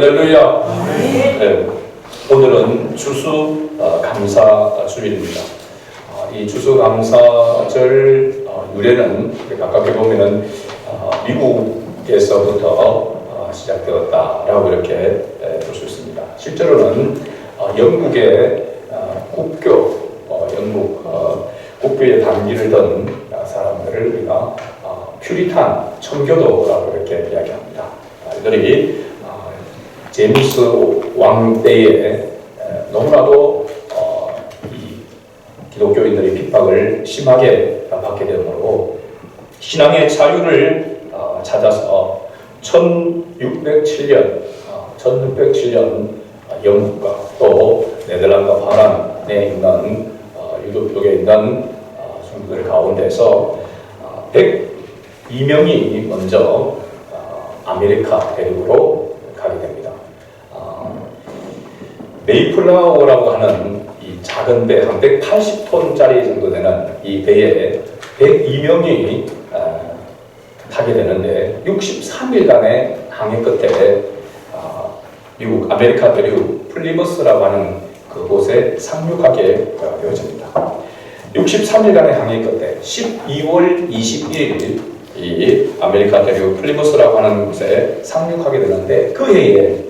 할렐루야. 네, 오늘은 어, 감사 주일입니다. 어, 이 추수 감사절 어, 유래는 가깝게 보면은 어, 미국에서부터 어, 시작되었다라고 이렇게 볼 수 있습니다. 실제로는 어, 영국의 어, 국교, 어, 영국 어, 국교에 단기를 던 어, 사람들을 우리가 어, 퓨리탄 청교도라고 이렇게 이야기합니다. 아, 이들이 어, 제임스 왕 때에 에, 너무나도 어, 이 기독교인들의 핍박을 심하게 받게 되므로 신앙의 자유를 어, 찾아서 1607년, 어, 1607년 영국과 또 네덜란드 바란에 있는 어, 유도표에 있는 어, 성도들 가운데서 어, 102명이 먼저 어, 아메리카 대륙으로 가게 됩니다. 어, 메이 플라워라고 하는 이 작은 배, 한 180톤짜리 정도 되는 이 배에 102명이 어, 타게 되는데 63일간의 항해 끝에 어, 미국 아메리카 대륙 플리머스라고 하는 그곳에 상륙하게 되어집니다. 63일간의 항해 끝에 12월 21일 이 아메리카 대륙 플리머스라고 하는 곳에 상륙하게 되는데 그 해에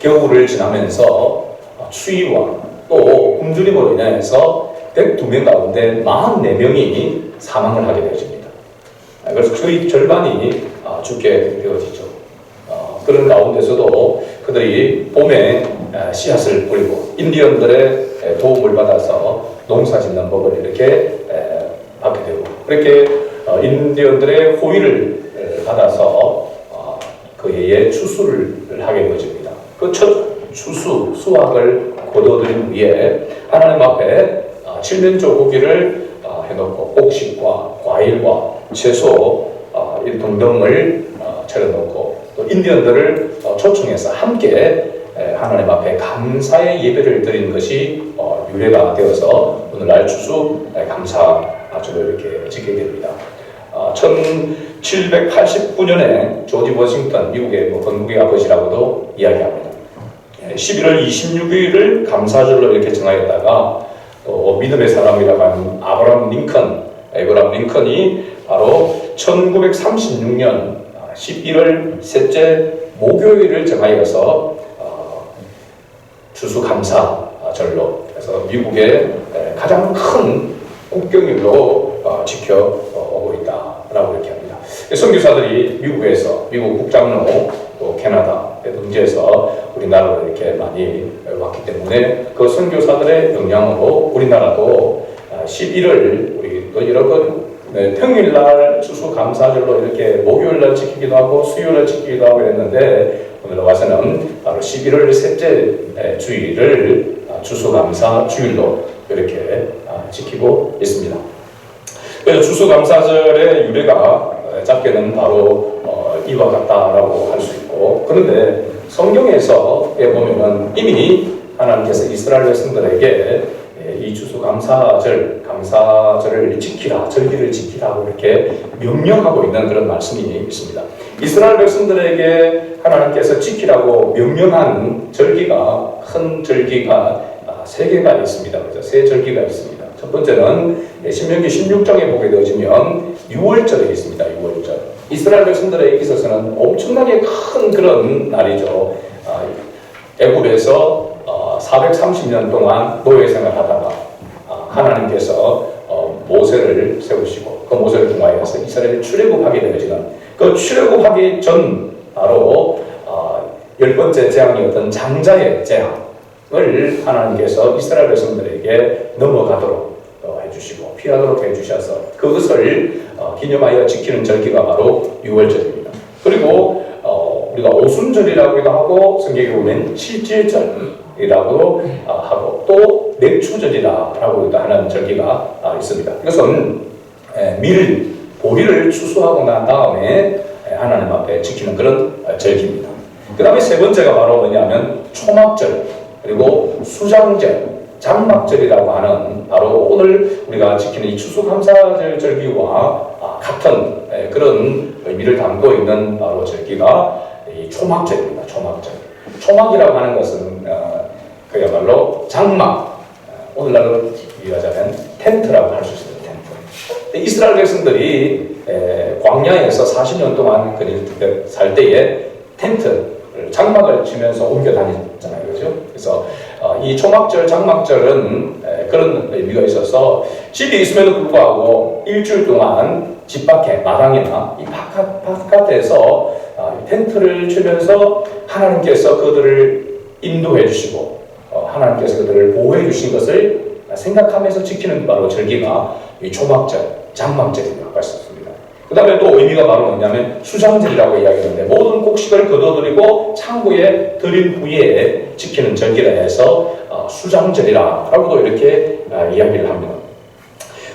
겨울을 지나면서 어, 추위와 또 굶주림으로 인해서 102명 가운데 44명이 사망을 하게 되어집니다. 아, 그래서 거의 절반이 아, 죽게 되어지죠. 어, 그런 가운데서도 그들이 봄에 아, 씨앗을 뿌리고 인디언들의 에, 도움을 받아서 농사 짓는 법을 이렇게 에, 받게 되고 그렇게 어, 인디언들의 호의를 에, 받아서 어, 그 해에 추수를 하게 되어집니다. 그첫 추수 수확을 거둬들인 후에 하나님 앞에 아, 칠면조 고기를 아, 해놓고 곡식과 과일과 채소 아, 이 등등을 어, 차려놓고 또 인디언들을 어, 초청해서 함께 에, 하나님 앞에 감사의 예배를 드리는 것이 어, 유래가 되어서 오늘날 추수 에, 감사 주를 이렇게 지게 됩니다. 아, 1789년에 조지 워싱턴 미국의 뭐 건국의 아버지라고도 이야기합니다. 11월 26일을 감사절로 이렇게 정하였다가 또 믿음의 사람이라고 하는 아브라함 링컨, 에브라함 링컨이 바로 1936년 11월 셋째 목요일을 정하여서 어, 추수감사절로 그래서 미국의 가장 큰 국경일로 어, 지켜오고 있다라고 이렇게 합니다. 선교사들이 미국에서 미국 국장로 또 캐나다 등지에서 우리나라로 이렇게 많이 왔기 때문에 그 선교사들의 영향으로 우리나라도 11월 우리 또 여러 번 네, 평일날 추수감사절로 이렇게 목요일날 지키기도 하고 수요일날 지키기도 하고 했는데 오늘 와서는 바로 11월 셋째 주일을 추수감사 주일로 이렇게 지키고 있습니다. 그래서 추수감사절의 유래가 짧게는 바로 어, 이와 같다라고 할 수 있고 그런데 성경에서에 보면은 이미 하나님께서 이스라엘 백성들에게 이 추수감사절, 감사절을 지키라, 절기를 지키라고 이렇게 명령하고 있는 그런 말씀이 있습니다. 이스라엘 백성들에게 하나님께서 지키라고 명령한 절기가 큰 절기가 세 개가 있습니다. 세 절기가 있습니다. 첫 번째는 신명기 16장에 보게 되어지면 6월절이 있습니다. 6월절. 이스라엘 백성들에게 있어서는 엄청나게 큰 그런 날이죠. 애굽에서 430년 동안 노예 생활하다가 하나님께서 어, 모세를 세우시고 그 모세를 통하여서 이스라엘이 출애굽하게 되어지는 그 출애굽하기 전 바로 어, 열 번째 재앙이었던 장자의 재앙을 하나님께서 이스라엘 백성들에게 넘어가도록 어, 해주시고 피하도록 해주셔서 그것을 기념하여 지키는 절기가 바로 6월절입니다. 그리고 우리가 오순절이라고도 하고 성경에 보면 칠칠절이라고 하고 또 맥추절이라고 하는 절기가 있습니다. 이것은 밀, 보리를 추수하고 난 다음에 하나님 앞에 지키는 그런 절기입니다. 그 다음에 세 번째가 바로 뭐냐면 초막절, 그리고 수장절, 장막절이라고 하는 바로 오늘 우리가 지키는 이 추수감사절 절기와 같은 그런 의미를 담고 있는 바로 절기가 이 초막절입니다. 초막절. 초막이라고 하는 것은 어, 그야말로 장막, 어, 오늘날로 비유하자면 텐트라고 할 수 있습니다. 텐트. 이스라엘 백성들이 에, 광야에서 40년 동안 그살 때에 텐트, 장막을 치면서 옮겨 다녔잖아요. 그죠? 그래서 어, 이 초막절, 장막절은 에, 그런 의미가 있어서 집이 있음에도 불구하고 일주일 동안 집 밖에 마당이나 이 바깥, 바깥에서 어, 텐트를 치면서 하나님께서 그들을 인도해 주시고 어, 하나님께서 그들을 보호해 주신 것을 생각하면서 지키는 바로 절기가 이 초막절, 있습니다. 그 다음에 또 의미가 바로 뭐냐면 수장절이라고 이야기하는데 모든 곡식을 거둬들이고 창고에 들인 후에 지키는 절기라 해서 어, 수장절이라고도 이렇게 아, 이야기를 합니다.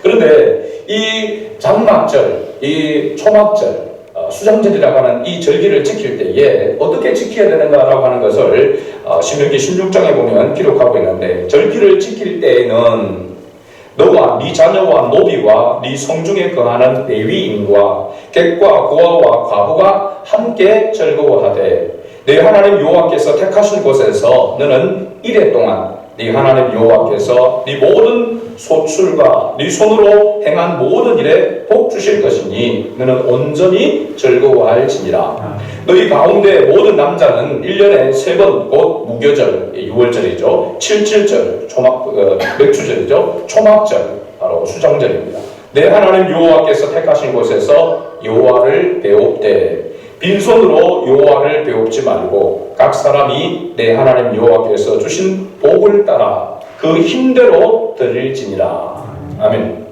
그런데 이 장막절, 이 초막절, 어, 수장절이라고 하는 이 절기를 지킬 때에 어떻게 지켜야 되는가라고 하는 것을 어, 신명기 16장에 보면 기록하고 있는데 절기를 지킬 때에는 너와 네 자녀와 노비와 네 성중에 거하는 레위인과 객과 고아와 과부가 함께 즐거워하되 내 하나님 여호와께서 택하신 곳에서 너는 이래 동안 네 하나님 여호와께서 네 모든 소출과 네 손으로 행한 모든 일에 복 주실 것이니 너는 온전히 즐거워할지니라 너희 가운데 모든 남자는 1년에 세 번 곧 무교절, 6월절이죠. 77절, 초막, 어, 맥주절이죠. 초막절, 바로 수정절입니다. 내 하나님 여호와께서 택하신 곳에서 여호와를 배웁되 빈손으로 여호와를 배웁지 말고 각 사람이 내 하나님 여호와께서 주신 복을 따라 그 힘대로 드릴지니라. 아멘.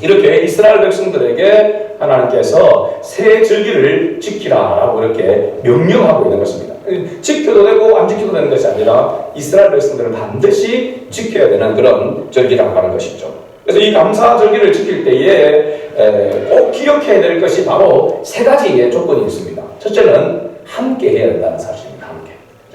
이렇게 이스라엘 백성들에게 하나님께서 새 절기를 지키라라고 이렇게 명령하고 있는 것입니다. 지켜도 되고 안 지켜도 되는 것이 아니라 이스라엘 백성들은 반드시 지켜야 되는 그런 절기라고 하는 것이죠. 그래서 이 감사 절기를 지킬 때에 꼭 기억해야 될 것이 바로 세 가지의 조건이 있습니다. 첫째는 함께 해야 된다는 사실입니다. 함께.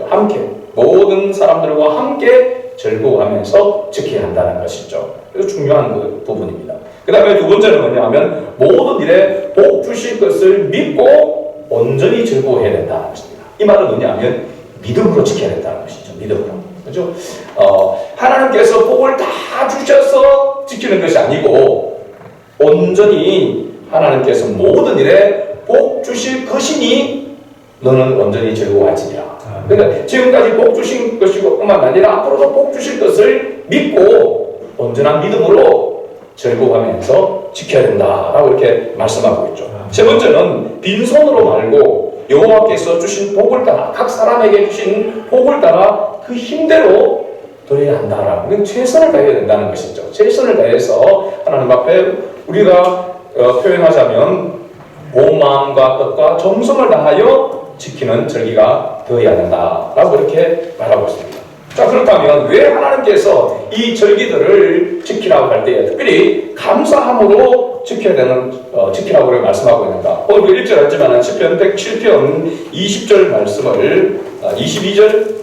함께. 모든 사람들과 함께 즐거워하면서 지켜야 한다는 것이죠. 그래서 중요한 그 부분입니다. 그 다음에 두 번째는 뭐냐면 모든 일에 복 주실 것을 믿고 온전히 즐거워해야 된다는 것입니다. 이 말은 뭐냐면 믿음으로 지켜야 된다는 것이죠. 믿음으로. 그죠? 어, 하나님께서 복을 다 주셔서 지키는 것이 아니고 온전히 하나님께서 모든 일에 복 주실 것이니 너는 온전히 즐거워하지니라. 그러니까 지금까지 복 주신 것이고 뿐만 아니라 앞으로도 복 주실 것을 믿고 온전한 믿음으로 즐거워하면서 지켜야 된다라고 이렇게 말씀하고 있죠. 세 번째는 빈손으로 말고 여호와께서 주신 복을 따라 각 사람에게 주신 복을 따라 그 힘대로 드려야 한다라고 그러니까 최선을 다해야 된다는 것이죠. 최선을 다해서 하나님 앞에 우리가 어, 표현하자면 온 마음과 뜻과 정성을 다하여 지키는 절기가 되어야 된다라고 이렇게 말하고 있습니다. 자 그렇다면 왜 하나님께서 이 절기들을 지키라고 할때 특별히 감사함으로 지켜야 되는 어, 지키라고 말씀하고 있는가? 오늘 그 1절 했지만 10편 107편 20절 말씀을 어, 22절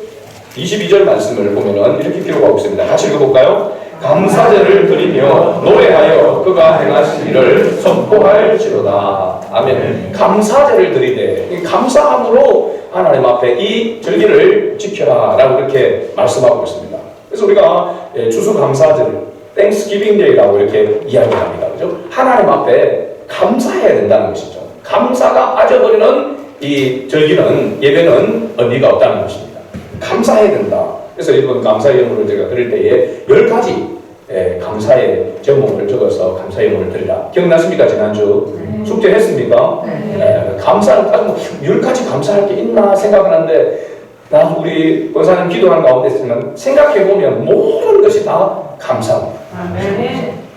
22절 말씀을 보면은 이렇게 기록하고 있습니다. 같이 읽어볼까요? 감사제를 드리며 노래하여 그가 행하신 일을 선포할지로다. 아멘. 감사제를 드리되 감사함으로 하나님 앞에 이 절기를 지켜라라고 이렇게 말씀하고 있습니다. 그래서 우리가 예, 추수 감사절, 땡스기빙 데이라고 이렇게 이야기합니다. 그죠? 하나님 앞에 감사해야 된다는 것이죠. 감사가 빠져버리는 이 절기는 예배는 의미가 없다는 것입니다. 감사해야 된다. 그래서 이번 감사의 예물을 제가 드릴 때에 열 가지 예, 감사의 제목을 적어서 감사의 예물을 드리라. 기억나십니까 지난주 숙제했습니까? 예, 감사를 뭐열 가지 감사할 게 있나 생각하는데 나 우리 권사님 기도하는 가운데 있으면 생각해 보면 모든 것이 다 감사입니다.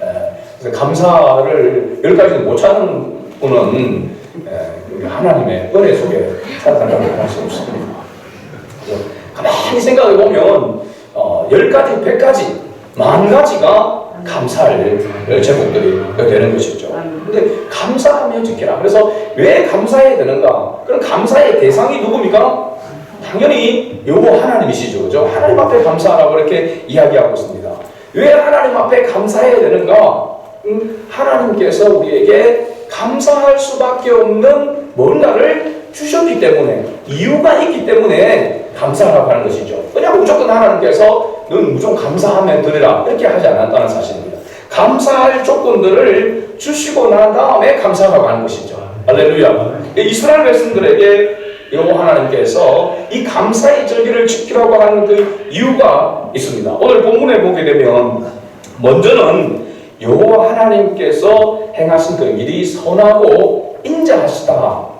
예, 그래서 감사를 열 가지는 못 찾는 분은 예, 하나님의 은혜 속에 살아간다고 할수 없습니다. 가만히 생각해 보면 어, 열 가지, 백 가지, 만 가지가 감사할 제목들이 되는 것이죠. 근데 감사하며 지켜라. 그래서 왜 감사해야 되는가? 그럼 감사의 대상이 누굽니까? 당연히 여호와 하나님이시죠. 그죠? 하나님 앞에 감사하라고 이렇게 이야기하고 있습니다. 왜 하나님 앞에 감사해야 되는가? 음, 하나님께서 우리에게 감사할 수밖에 없는 뭔가를 주셨기 때문에 이유가 있기 때문에 감사라고 하는 것이죠. 그냥 무조건 하나님께서 넌 무조건 감사하면 드리라 이렇게 하지 않았다는 사실입니다. 감사할 조건들을 주시고 난 다음에 감사라고 하는 것이죠. 할렐루야. 이스라엘 백성들에게 여호와 하나님께서 이 감사의 절기를 지키라고 하는 그 이유가 있습니다. 오늘 본문에 보게 되면 먼저는 여호와 하나님께서 행하신 그 일이 선하고 인자하시다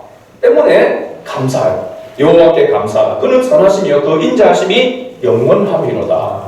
때문에 감사해요. 여호와께 감사하다. 그는 선하시며 그 인자하심이 영원함이로다.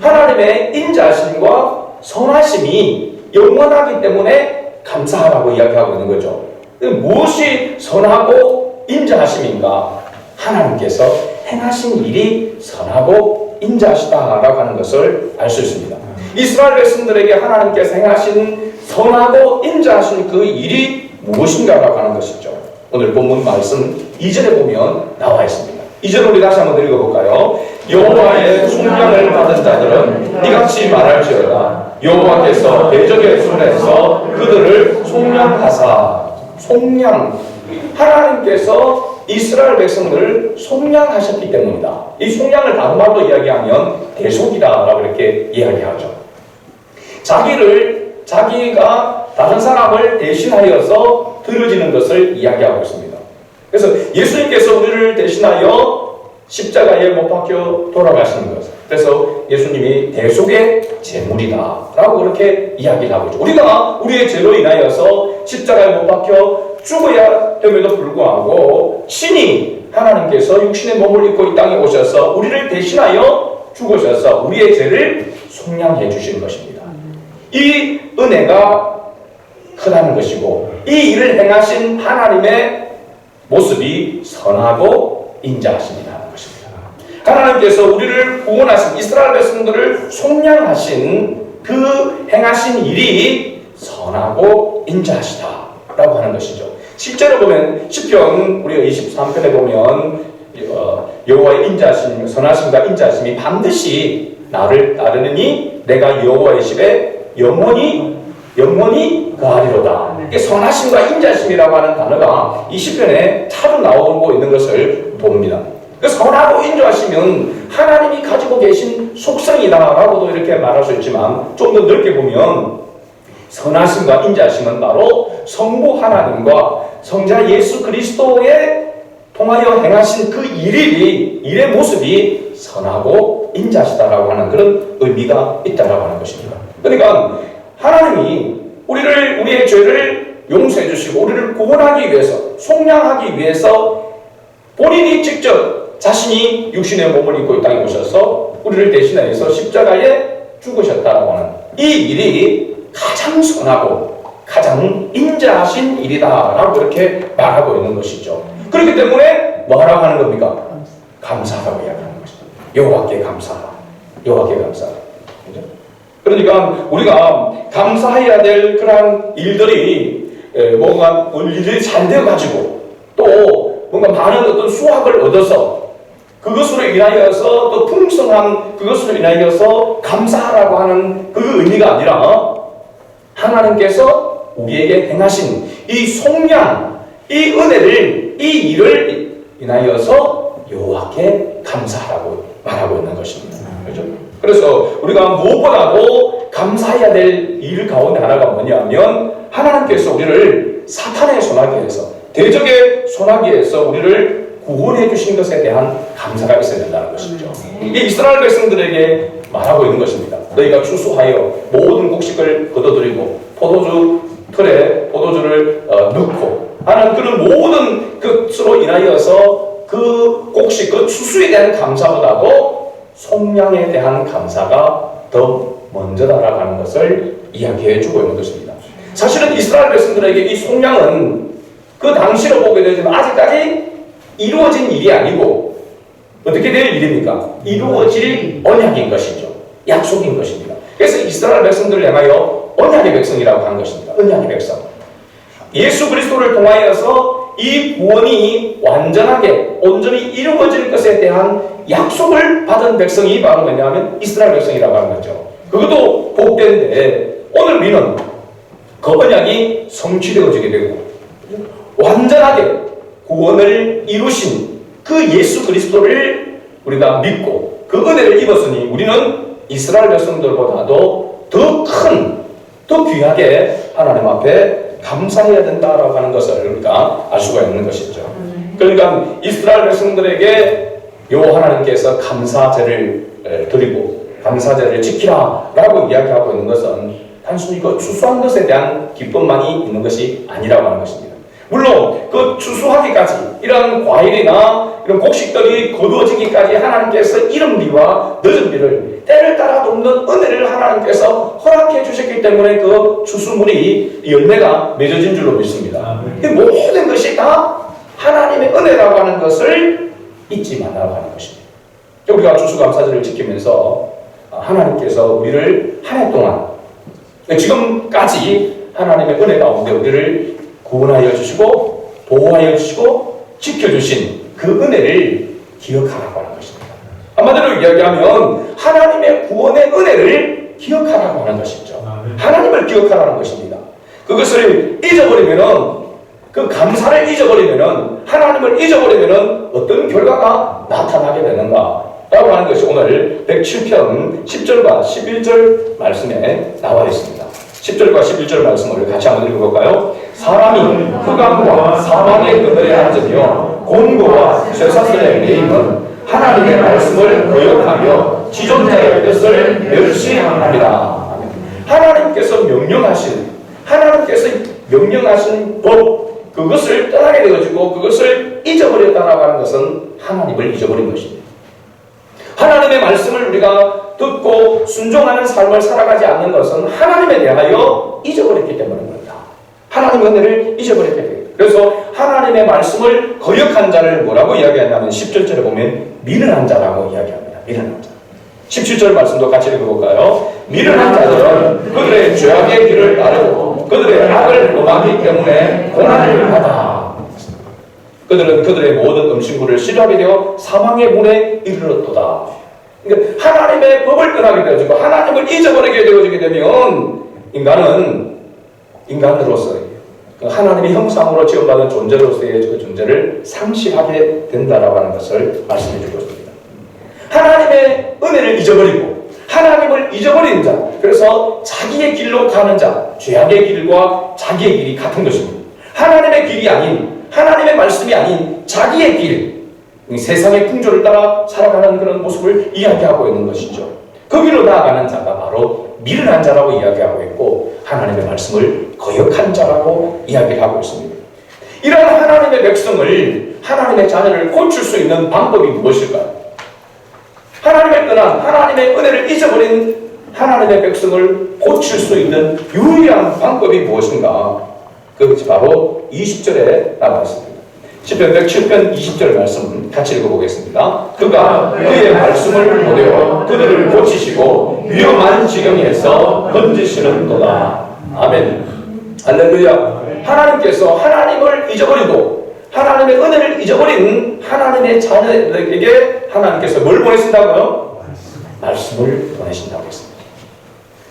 하나님의 인자하심과 선하심이 영원하기 때문에 감사하라고 이야기하고 있는 거죠. 무엇이 선하고 인자하심인가? 하나님께서 행하신 일이 선하고 인자하시다라고 하는 것을 알 수 있습니다. 이스라엘 백성들에게 하나님께서 행하신 선하고 인자하신 그 일이 무엇인가라고 하는 것이죠. 오늘 본문 말씀 2절에 보면 나와 있습니다. 2절 우리 다시 한번 읽어볼까요? 여호와의 총명을 받은 자들은 이같이 말할지어다. 여호와께서 대적의 손에서 그들을 속량하사 속량 하나님께서 이스라엘 백성들을 속량하셨기 때문이다. 이 속량을 다른 말로 이야기하면 대속이다라고 이렇게 이야기하죠. 자기를 자기가 다른 사람을 대신하여서 들어지는 것을 이야기하고 있습니다. 그래서 예수님께서 우리를 대신하여 십자가에 못 박혀 돌아가시는 것. 그래서 예수님이 대속의 제물이다 라고 그렇게 이야기를 하고 있죠. 우리가 우리의 죄로 인하여서 십자가에 못 박혀 죽어야 됨에도 불구하고 신이 하나님께서 육신의 몸을 입고 이 땅에 오셔서 우리를 대신하여 죽으셔서 우리의 죄를 속량해 주신 것입니다. 이 은혜가 크다는 것이고 이 일을 행하신 하나님의 모습이 선하고 인자하심이라는 것입니다. 하나님께서 우리를 구원하신 이스라엘 백성들을 속량하신 그 행하신 일이 선하고 인자하시다라고 하는 것이죠. 실제로 보면 시편 우리가 23편에 보면 어, 여호와의 인자하심, 선하심과 인자하심이 반드시 나를 따르느니 내가 여호와의 집에 영원히 영원히 거하리로다. 이게 선하심과 인자심이라고 하는 단어가 이 시편에 차로 나오고 있는 것을 봅니다. 그 선하고 인자하시면 하나님이 가지고 계신 속성이다라고도 이렇게 말할 수 있지만 좀 더 넓게 보면 선하심과 인자하심은 바로 성부 하나님과 성자 예수 그리스도의 통하여 행하신 그 일이 일의 모습이 선하고 인자시다라고 하는 그런 의미가 있다라고 하는 것입니다. 그러니까 하나님이 우리를 우리의 죄를 용서해 주시고 우리를 구원하기 위해서 속량하기 위해서 본인이 직접 자신이 육신의 몸을 입고 이 땅에 오셔서 우리를 대신하여서 십자가에 죽으셨다라고 하는 이 일이 가장 선하고 가장 인자하신 일이다라고 이렇게 말하고 있는 것이죠. 그렇기 때문에 뭐하라고 하는 겁니까? 감사하라고 이야기하는 것입니다. 여호와께 감사하라. 여호와께 감사하라. 그러니까 우리가 감사해야 될 그러한 일들이 에, 뭔가 일들이 잘 되어가지고 또 뭔가 많은 어떤 수확을 얻어서 그것으로 인하여서 또 풍성한 그것으로 인하여서 감사하라고 하는 그 의미가 아니라 하나님께서 우리에게 행하신 이 속량, 이 은혜를, 이 일을 인하여서 여호와께 감사하라고 말하고 있는 것입니다. 그렇죠? 그래서 우리가 무엇보다도 감사해야 될 일 가운데 하나가 뭐냐면 하나님께서 우리를 사탄의 손아귀에서 대적의 손아귀에서 우리를 구원해 주신 것에 대한 감사가 있어야 된다는 것이죠. 이게 이스라엘 백성들에게 말하고 있는 것입니다. 너희가 추수하여 모든 곡식을 거둬들이고 포도주 틀에 포도주를 어, 넣고 하는 그런 모든 것으로 인하여서 그 곡식 그 추수에 대한 감사보다도 속량에 대한 감사가 더 먼저다라고 하는 것을 이야기해 주고 있는 것입니다. 사실은 이스라엘 백성들에게 이 속량은 그 당시로 보게 되지만 아직까지 이루어진 일이 아니고 어떻게 될 일입니까? 이루어질 언약인 것이죠. 약속인 것입니다. 그래서 이스라엘 백성들을 향하여 언약의 백성이라고 한 것입니다. 언약의 백성. 예수 그리스도를 통하여서 이 구원이 완전하게 온전히 이루어질 것에 대한 약속을 받은 백성이 바로 뭐냐면 이스라엘 백성이라고 하는 거죠. 그것도 복된데 오늘 우리는 그 언약이 성취되어지게 되고 완전하게 구원을 이루신 그 예수 그리스도를 우리가 믿고 그 은혜를 입었으니 우리는 이스라엘 백성들보다도 더 큰, 더 귀하게 하나님 앞에 감사해야 된다라고 하는 것을 우리가 알 수가 있는 것이죠. 그러니까 이스라엘 백성들에게 요 하나님께서 감사제를 에, 드리고 감사제를 지키라라고 이야기하고 있는 것은 단순히 그 추수한 것에 대한 기쁨만이 있는 것이 아니라고 하는 것입니다. 물론 그 추수하기까지 이런 과일이나 이런 곡식들이 거두어지기까지 하나님께서 이른 비와 늦은 비를 때를 따라 돕는 은혜를 하나님께서 허락해 주셨기 때문에 그 추수물이 열매가 맺어진 줄로 믿습니다. 이 모든 것이 다 하나님의 은혜라고 하는 것을 잊지 말라고 하는 것입니다. 우리가 추수감사절을 지키면서 하나님께서 우리를 한 해 동안 지금까지 하나님의 은혜 가운데 우리를 구원하여 주시고 보호하여 주시고 지켜주신 그 은혜를 기억하라고 하는 것입니다. 한마디로 이야기하면 하나님의 구원의 은혜를 기억하라고 하는 것이죠. 하나님을 기억하라는 것입니다. 그것을 잊어버리면은 그 감사를 잊어버리면은 하나님을 잊어버리면은 어떤 결과가 나타나게 되는가? 라고 하는 것이 오늘 107편 10절과 11절 말씀에 나와 있습니다. 10절과 11절 말씀을 같이 한번 읽어볼까요? 사람이 흑암과 사망의 그늘에 앉으며 곤고와 쇠사슬에 매임은 하나님의 말씀을 거역하며 지존자의 뜻을 멸시합니다. 하나님께서 명령하신 하나님께서 명령하신 법 그것을 떠나게 되어지고 그것을 잊어버렸다라고 하는 것은 하나님을 잊어버린 것입니다. 하나님의 말씀을 우리가 듣고 순종하는 삶을 살아가지 않는 것은 하나님에 대하여 잊어버렸기 때문입니다. 하나님의 은혜를 잊어버렸기 때문에. 그래서 하나님의 말씀을 거역한 자를 뭐라고 이야기하냐면 10절절에 보면 미련한 자라고 이야기합니다. 미련한 자. 17절 말씀도 같이 읽어볼까요? 미련한 자들은 그들의 죄악의 길을 따르고 그들의 악을 범하기 때문에 고난을 받아. 그들은 그들의 모든 음식물을 싫어하게 되어 사망의 문에 이르렀도다. 그러니까 하나님의 법을 떠나게 되어지고 하나님을 잊어버리게 되어지게 되면 인간은 인간으로서 그 하나님의 형상으로 지원받은 존재로서의 그 존재를 상실하게 된다라고 하는 것을 말씀해 주고 있습니다. 하나님의 은혜를 잊어버리고 하나님을 잊어버린 자, 그래서 자기의 길로 가는 자, 죄악의 길과 자기의 길이 같은 것입니다. 하나님의 길이 아닌 하나님의 말씀이 아닌 자기의 길, 세상의 풍조를 따라 살아가는 그런 모습을 이야기하고 있는 것이죠. 그 길로 나아가는 자가 바로 미련한 자라고 이야기하고 있고 하나님의 말씀을 거역한 자라고 이야기를 하고 있습니다. 이런 하나님의 백성을 하나님의 자녀를 고칠 수 있는 방법이 무엇일까요? 하나님을 떠난 하나님의 은혜를 잊어버린 하나님의 백성을 고칠 수 있는 유일한 방법이 무엇인가? 그것이 바로 20절에 나와 있습니다. 10편 107편 20절 말씀 같이 읽어보겠습니다. 그가 그의 말씀을 보내어 그들을 고치시고 위험한 지경에서 건지시는도다. 아멘. 할렐루야. 하나님께서 하나님을 잊어버리고 하나님의 은혜를 잊어버린 하나님의 자녀에게 하나님께서 뭘 보내신다고요? 말씀을 보내신다고 했습니다.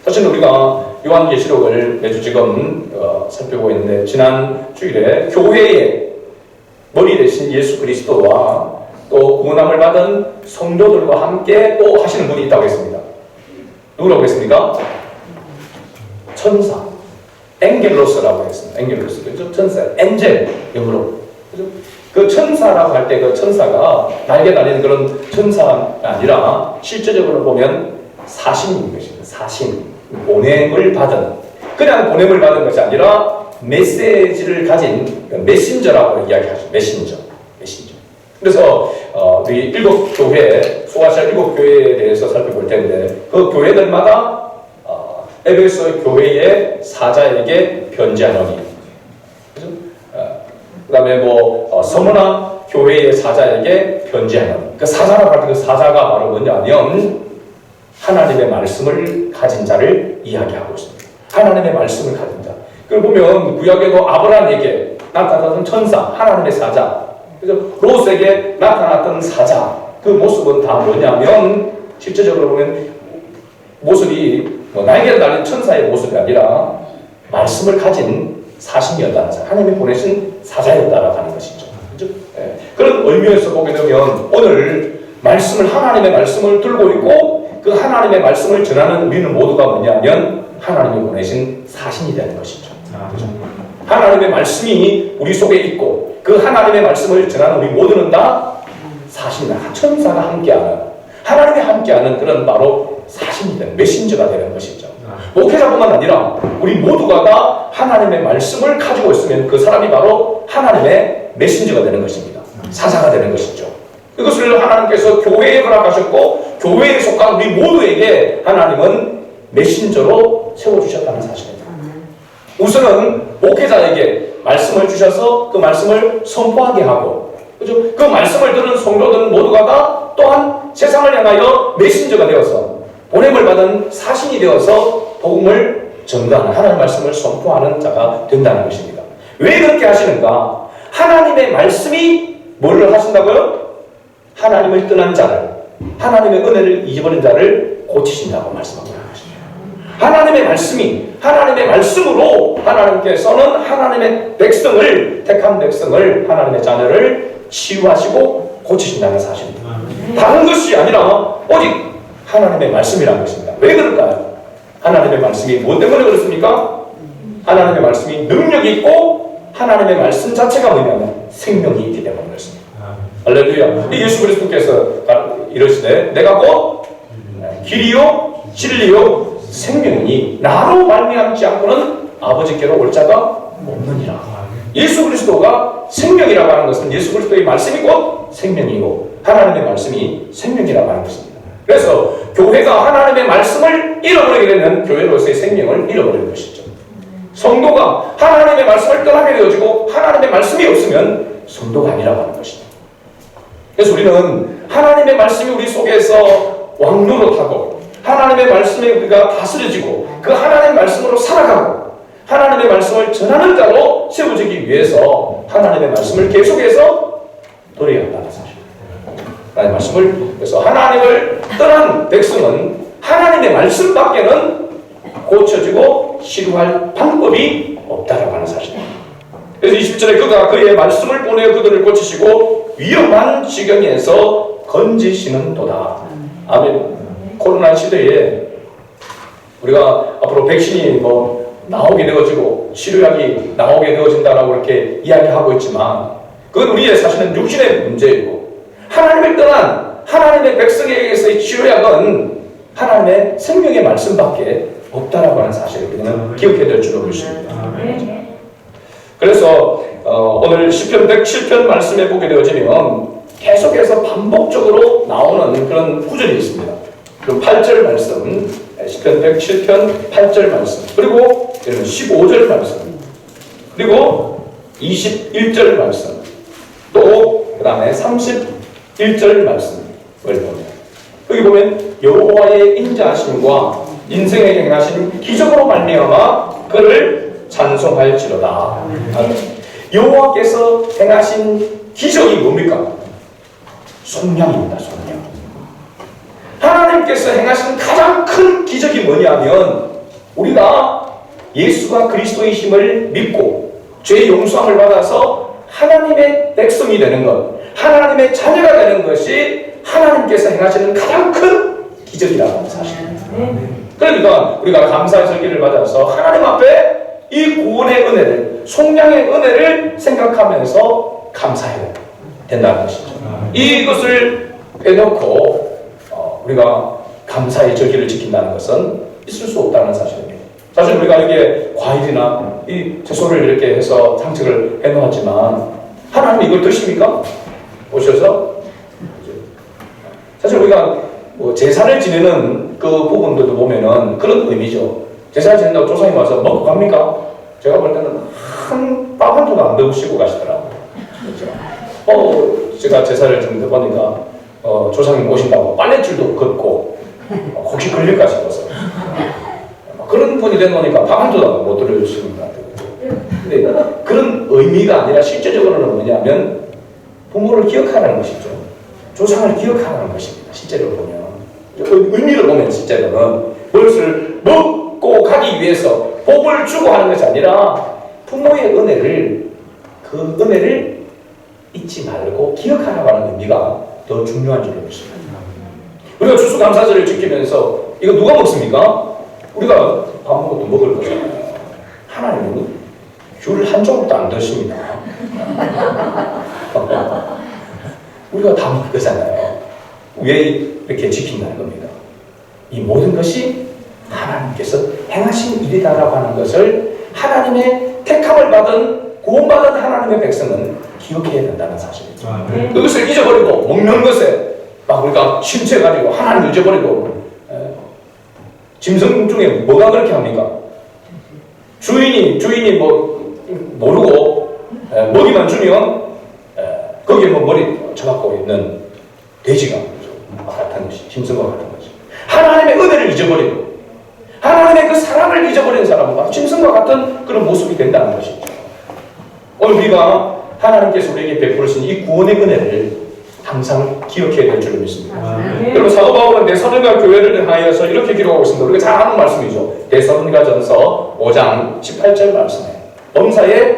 사실 우리가 요한계시록을 매주 지금 어, 살펴보고 있는데 지난 주일에 교회의 머리 대신 예수 그리스도와 또 구원함을 받은 성도들과 함께 또 하시는 분이 있다고 했습니다. 누구라고 했습니까? 천사, 엥겔로스라고 했습니다. 엥겔로스, 그죠? 천사, 엔젤 영어로. 그 천사라고 할 때 그 천사가 날개 달리는 그런 천사가 아니라 실제적으로 보면 사신인 것입니다. 사신. 보냄을 받은. 그냥 보냄을 받은 것이 아니라 메시지를 가진 메신저라고 이야기하죠. 메신저. 메신저. 그래서 어, 우리 일곱 교회, 소아시아 일곱 교회에 대해서 살펴볼 텐데 그 교회들마다 어, 에베소 교회의 사자에게? 어, 그 다음에 뭐 어, 서문화 교회의 사자에게 편지하노니 그 사자라고 할때 그 사자가 바로 뭐냐면 하나님의 말씀을 가진 자를 이야기하고 있습니다. 하나님의 말씀을 가진 자. 그걸 보면 구약에도 아브라함에게 나타났던 천사, 하나님의 사자, 그래서 로스에게 나타났던 사자, 그 모습은 다 뭐냐면 실제적으로 보면 모습이 뭐 날개를 달린 천사의 모습이 아니라 말씀을 가진 사신이었다는 사, 하나님이 보내신 사자였다라고 하는 것이죠. 그죠? 예. 그런 의미에서 보게 되면 오늘 말씀을 하나님의 말씀을 들고 있고 그 하나님의 말씀을 전하는 우리는 모두가 뭐냐면 하나님이 보내신 사신이 되는 것이죠. 하나님의 말씀이 우리 속에 있고 그 하나님의 말씀을 전하는 우리 모두는 다 사신이다. 천사가 함께하는 하나님이 함께하는 그런 바로 사신이 되는 메신저가 되는 것이죠. 목회자뿐만 아니라 우리 모두가 다 하나님의 말씀을 가지고 있으면 그 사람이 바로 하나님의 메신저가 되는 것입니다. 사사가 되는 것이죠. 그것을 하나님께서 교회에 허락하셨고 교회에 속한 우리 모두에게 하나님은 메신저로 세워주셨다는 사실입니다. 우선은 목회자에게 말씀을 주셔서 그 말씀을 선포하게 하고 그죠? 그 말씀을 들은 성도들 모두가 다 또한 세상을 향하여 메신저가 되어서 보냄을 받은 사신이 되어서 복음을 전가하는 하나님 말씀을 선포하는 자가 된다는 것입니다. 왜 그렇게 하시는가? 하나님의 말씀이 뭘 하신다고요? 하나님을 떠난 자를 하나님의 은혜를 잊어버린 자를 고치신다고 말씀하고 것입니다. 하나님의 말씀이 하나님의 말씀으로 하나님께서는 하나님의 백성을 택한 백성을 하나님의 자녀를 치유하시고 고치신다는 사실입니다. 다른 것이 아니라 오직 하나님의 말씀이라는 것입니다. 왜 그럴까요? 하나님의 말씀이 뭐 때문에 그렇습니까? 하나님의 말씀이 능력이 있고 하나님의 말씀 자체가 뭐냐면 생명이 있기 때문에 그렇습니다. 할렐루야. 이 예수 그리스도께서 이러시되 내가 곧 길이요 진리요 생명이니 나로 말미암지 않고는 아버지께로 올 자가 없느니라. 예수 그리스도가 생명이라고 하는 것은 예수 그리스도의 말씀이 곧 생명이고 하나님의 말씀이 생명이라고 하는 것입니다. 그래서 교회가 하나님의 말씀을 잃어버리게 되면 교회로서의 생명을 잃어버리는 것이죠. 성도가 하나님의 말씀을 떠나게 되어지고 하나님의 말씀이 없으면 성도가 아니라고 하는 것이죠. 그래서 우리는 하나님의 말씀이 우리 속에서 왕노릇하고 하나님의 말씀에 우리가 다스려지고 그 하나님의 말씀으로 살아가고 하나님의 말씀을 전하는 자로 세워지기 위해서 하나님의 말씀을 계속해서 돌려야 한다는 사실. 하나님의 말씀을 그래서 하나님을 떠난 백성은 하나님의 말씀밖에는 고쳐지고 치료할 방법이 없다라고 하는 사실입니다. 그래서 20절에 그가 그의 말씀을 보내어 그들을 고치시고 위험한 지경에서 건지시는 도다. 아멘. 코로나 시대에 우리가 앞으로 백신이 뭐 나오게 되어지고 치료약이 나오게 되어진다라고 이렇게 이야기하고 있지만 그건 우리의 사실은 육신의 문제이고 하나님을 떠난 하나님의 백성에게서의 치료약은 하나님의 생명의 말씀밖에 없다라고 하는 사실을 우리는 기억해야 될 줄로 믿습니다. 그래서 어, 오늘 10편 107편 말씀에 보게 되어지면 계속해서 반복적으로 나오는 그런 구절이 있습니다. 그 8절 말씀, 10편 107편 8절 말씀, 그리고 15절 말씀, 그리고 21절 말씀, 또 그 다음에 31절 말씀을 보면 여기 보면 여호와의 인자하심과 인생에 행하신 기적으로 말미암아 그를 찬송할지로다. 여호와께서 행하신 기적이 뭡니까? 속량입니다. 속량. 하나님께서 행하신 가장 큰 기적이 뭐냐면 우리가 예수가 그리스도의 힘을 믿고 죄의 용서함을 받아서 하나님의 백성이 되는 것, 하나님의 자녀가 되는 것이 하나님께서 행하시는 가장 큰 기적이라는 사실입니다. 그러니까 우리가 감사의 설교를 받아서 하나님 앞에 이 구원의 은혜를, 속량의 은혜를 생각하면서 감사해야 된다는 것이죠. 이것을 빼놓고 어, 우리가 감사의 절기를 지킨다는 것은 있을 수 없다는 사실입니다. 사실 우리가 이게 과일이나 이 채소를 이렇게 해서 장식을 해놓았지만 하나님 이걸 드십니까? 오셔서 사실 우리가 뭐 제사를 지내는 그 부분들도 보면은 그런 의미죠. 제사 지낸다고 조상님 와서 먹고 갑니까? 제가 볼 때는 한밥한 토도 안 드시고 가시더라고요. 그렇죠? 어, 제가 제사를 좀 해보니까 어, 조상님 오신다고 빨래줄도 걷고 어, 혹시 걸릴까 싶어서 어, 그런 분이 된 거니까 밥한 토도 못 들어주시는 것 같아요. 근데 그런 의미가 아니라 실제적으로는 뭐냐면 부모를 기억하라는 것이죠. 조상을 기억하라는 것입니다. 실제로 보면 의미를 보면 실제로는 무엇을 먹고 가기 위해서 복을 주고 하는 것이 아니라 부모의 은혜를 그 은혜를 잊지 말고 기억하라고 하는 의미가 더 중요한 줄로 믿습니다. 우리가 추수감사절을 지키면서 이거 누가 먹습니까? 우리가 밥 먹어도 먹을 거잖아요. 하나님은 귤 한 조각도 안 드십니다. 우리가 다 먹을 거잖아요. 왜 이렇게 지킨다는 겁니다. 이 모든 것이 하나님께서 행하신 일이다라고 하는 것을 하나님의 택함을 받은 구원받은 하나님의 백성은 기억해야 된다는 사실이죠. 아멘. 그것을 잊어버리고 먹는 것에 막 우리가 심취해가지고 하나님 잊어버리고 에, 짐승 중에 뭐가 그렇게 합니까? 주인이 주인이 뭐 모르고 에, 먹이만 주면 에, 거기에 뭐 머리 쳐갖고 있는 돼지가 같은 것이 짐승과 같은 것이 하나님의 은혜를 잊어버리고 하나님의 그 사랑을 잊어버린 사람과 짐승과 같은 그런 모습이 된다는 것이죠. 오늘 우리가 하나님께서 우리에게 베푸신 이 구원의 은혜를 항상 기억해야 될 줄 믿습니다. 아멘. 그리고 사도 바울은 데살로니가 교회를 향하여서 이렇게 기록하고 있습니다. 우리가 잘 아는 말씀이죠. 데살로니가 전서 5장 18절 말씀에 범사에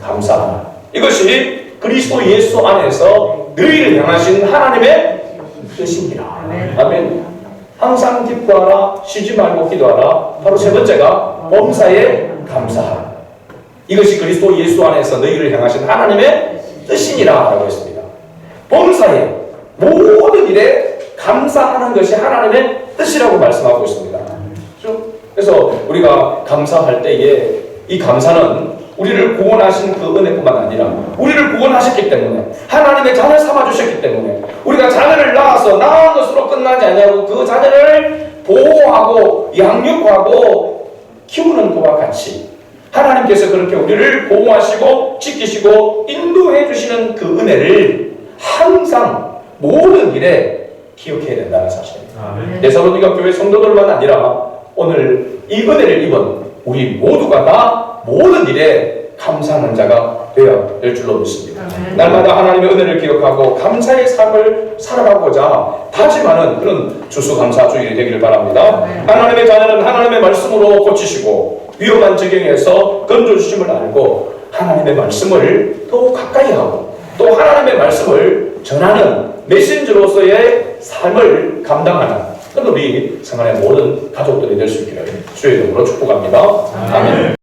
감사하라. 이것이 그리스도 예수 안에서 너희를 향하신 하나님의 뜻입니다. 아멘. 항상 기뻐하라, 쉬지 말고 기도하라. 바로 세 번째가 범사에 감사하라. 이것이 그리스도 예수 안에서 너희를 향하신 하나님의 뜻이니라 라고 했습니다. 범사에 모든 일에 감사하는 것이 하나님의 뜻이라고 말씀하고 있습니다. 그렇죠? 그래서 우리가 감사할 때에 이 감사는 우리를 구원하신 그 은혜뿐만 아니라 우리를 구원하셨기 때문에 하나님의 자녀 삼아 주셨기 때문에 우리가 자녀를 낳아서 낳은 것으로 끝나지 아니하고 그 자녀를 보호하고 양육하고 키우는 것과 같이 하나님께서 그렇게 우리를 보호하시고 지키시고 인도해 주시는 그 은혜를 항상 모든 일에 기억해야 된다는 사실입니다. 아멘. 데살로니가 교회 성도들만 아니라 오늘 이 은혜를 입은 우리 모두가 다 모든 일에 감사하는 자가 되어야 될 줄로 믿습니다. 아멘. 날마다 하나님의 은혜를 기억하고 감사의 삶을 살아가고자 다짐하는 그런 주수감사 주일이 되기를 바랍니다. 아멘. 하나님의 자녀는 하나님의 말씀으로 고치시고 위험한 적용에서 건져주심을 알고 하나님의 말씀을 더욱 가까이 하고 또 하나님의 말씀을 전하는 메신저로서의 삶을 감당하는 그런 우리 생활의 모든 가족들이 될 수 있기를 주의 이름으로 축복합니다. 아멘.